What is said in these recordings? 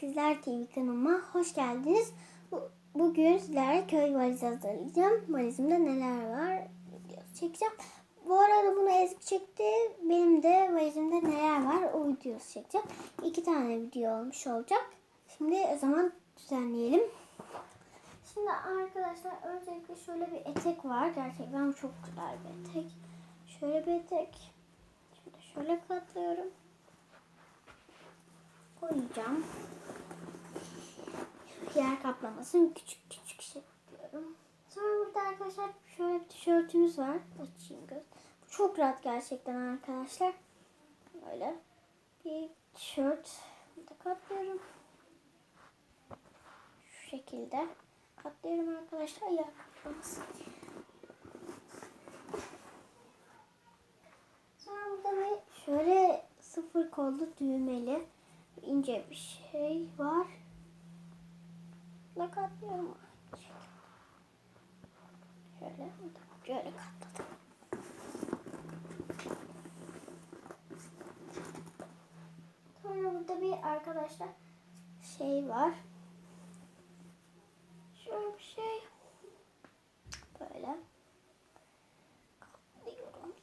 İkizler TV kanalıma hoş geldiniz. Bu- Bugün sizlere köy valizi hazırlayacağım. Valizimde neler var videosu çekeceğim. Bu arada bunu Ezgi çekti. Benim de valizimde neler var o videosu çekeceğim. İki tane video olmuş olacak. Şimdi o zaman düzenleyelim. Şimdi arkadaşlar öncelikle şöyle bir etek var. Gerçekten çok güzel bir etek. Şöyle bir etek. Şöyle şöyle katlıyorum koyacağım. Kaplamasın küçük küçük şey yapıyorum. Sonra burada arkadaşlar şöyle bir tişörtümüz var. Açayım göz. Çok rahat gerçekten arkadaşlar. Böyle bir tişört. Burada katlıyorum. Şu şekilde katlıyorum arkadaşlar. Yer kaplamasın. Sonra burada bir şöyle sıfır kollu düğmeli ince bir şey var. Ne katlıyorum? Şöyle, şöyle katladım. Sonra burada bir arkadaşlar şey var. Şöyle bir şey. Böyle. Katlıyorum.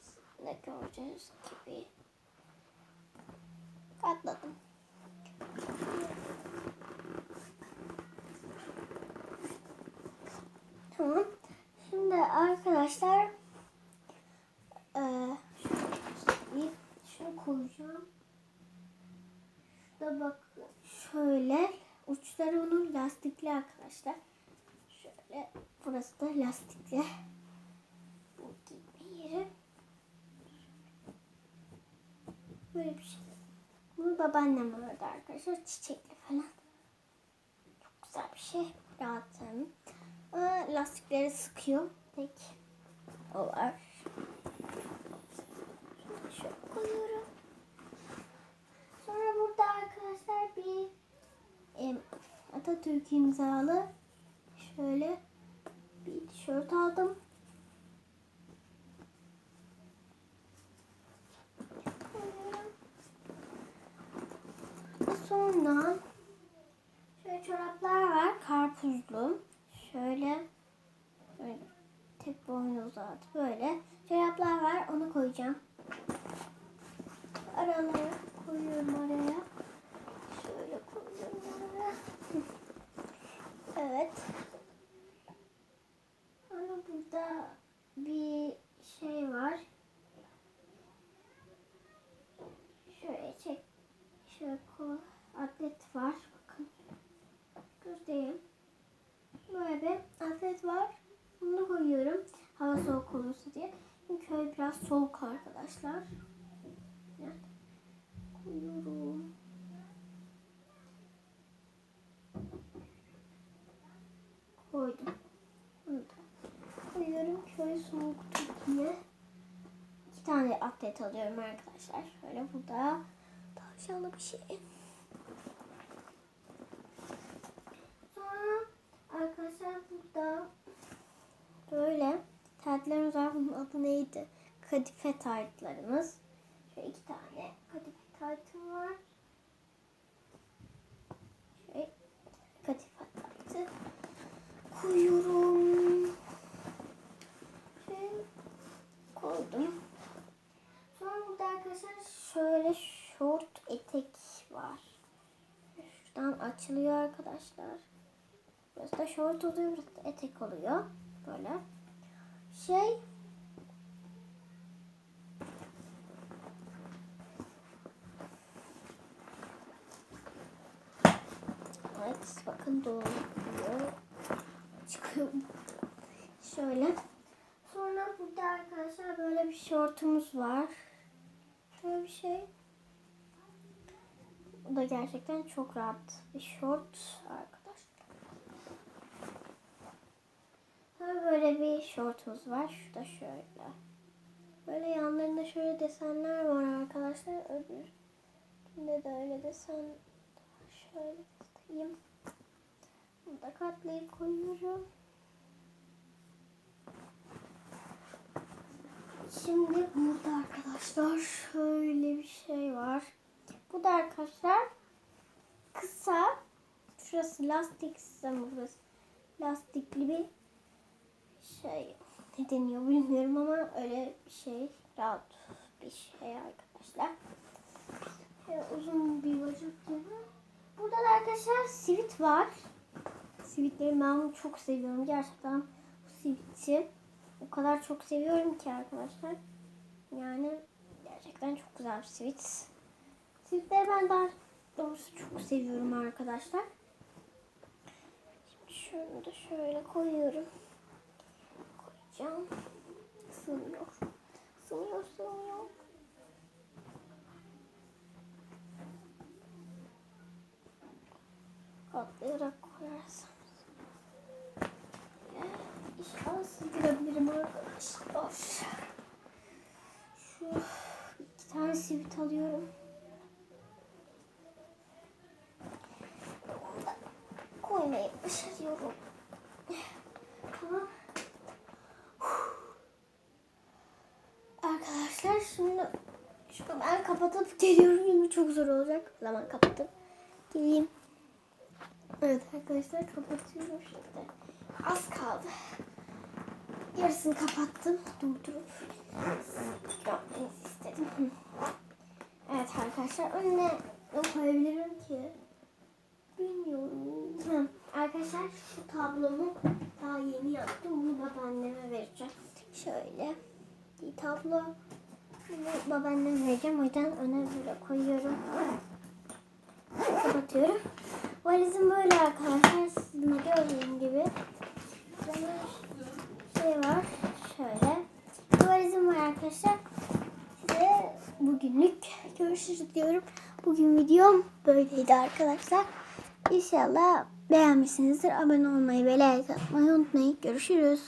Ne gördüğünüz gibi. Katladım. Tamam. Şimdi arkadaşlar eee şöyle şunu koyacağım. Şurada bak şöyle uçları onun lastikli arkadaşlar. Şöyle burası da lastikli. Bu gibi yeri. Böyle bir şey. Bunu babaannem ördü arkadaşlar. Çiçekli falan. Çok güzel bir şey. Rahatım. Lastikleri sıkıyor. Tek o var. Şöyle koyuyorum. Sonra burada arkadaşlar bir em, Atatürk imzalı şöyle bir tişört aldım. Koyuyorum. Sonra şöyle çoraplar var. Karpuzlu. Şöyle böyle at böyle. Çoraplar var. Onu koyacağım. Aralara koyuyorum araya. Şöyle koyuyorum araya. evet. Sonra burada bir şey var. Şöyle çek. Şöyle koy. Atlet var. Bakın. Göstereyim. Böyle bir atlet var. Bunu koyuyorum. Hava soğuk olursa diye. Çünkü köy biraz soğuk arkadaşlar. Koyuyorum. Koydum. Koyuyorum. Köy soğuktur diye. İki tane atlet alıyorum arkadaşlar. Şöyle burada tavşanlı bir şey. Sonra arkadaşlar burada böyle taytlarımız var. Adı neydi? Kadife taytlarımız. Şöyle iki tane kadife taytım var. Şöyle kadife taytı koyuyorum. Şöyle koydum. Sonra burada arkadaşlar şöyle şort etek var. Şuradan açılıyor arkadaşlar. Burası da şort oluyor, burası da etek oluyor. Böyle. Şey Evet, bakın doğruyor. Çıkıyor. Şöyle. Sonra burada arkadaşlar böyle bir şortumuz var. Şöyle bir şey. Bu da gerçekten çok rahat bir şort arkadaşlar. Sonra böyle bir şortumuz var. Şu da şöyle. Böyle yanlarında şöyle desenler var arkadaşlar. Öbüründe de öyle desen. Şöyle tutayım. Bunu da katlayıp koyuyorum. Şimdi burada arkadaşlar şöyle bir şey var. Bu da arkadaşlar kısa Şurası lastik burası lastikli bir şey. Ne deniyor bilmiyorum ama öyle bir şey. Rahat bir şey arkadaşlar. Şöyle uzun bir bacak gibi. Burada da arkadaşlar sivit var. Sivitleri ben çok seviyorum. Gerçekten bu siviti o kadar çok seviyorum ki arkadaşlar. Yani gerçekten çok güzel bir sivit. Sivitleri ben daha doğrusu çok seviyorum arkadaşlar. Şimdi şunu da şöyle koyuyorum. Koyacağım. Sığmıyor. Sığmıyor, sığmıyor. Katlayarak koyarsam. İnşallah sığdırabilirim arkadaşlar. Şu iki tane sivit alıyorum. Onu da koymayı başarıyorum. Tamam. Arkadaşlar şimdi şunu ben kapatıp geliyorum. Şimdi çok zor olacak. O zaman kapatıp geleyim. Evet arkadaşlar kapatıyorum şimdi. Az kaldı. Yarısını kapattım. Durdurup görmenizi istedim. Evet arkadaşlar önüne ne koyabilirim ki? Bilmiyorum. Arkadaşlar şu tablomu daha yeni yaptım. Bunu babaanneme vereceğim. Şöyle bir tablo. Bunu babaanneme vereceğim. O yüzden öne böyle koyuyorum. Kapatıyorum. Valizim böyle arkadaşlar. Sizin de gördüğüm gibi. Böyle şey var. Şöyle. Valizim var arkadaşlar. Size bugünlük görüşürüz diyorum. Bugün videom böyleydi arkadaşlar. İnşallah beğenmişsinizdir. Abone olmayı ve like atmayı unutmayın. Görüşürüz.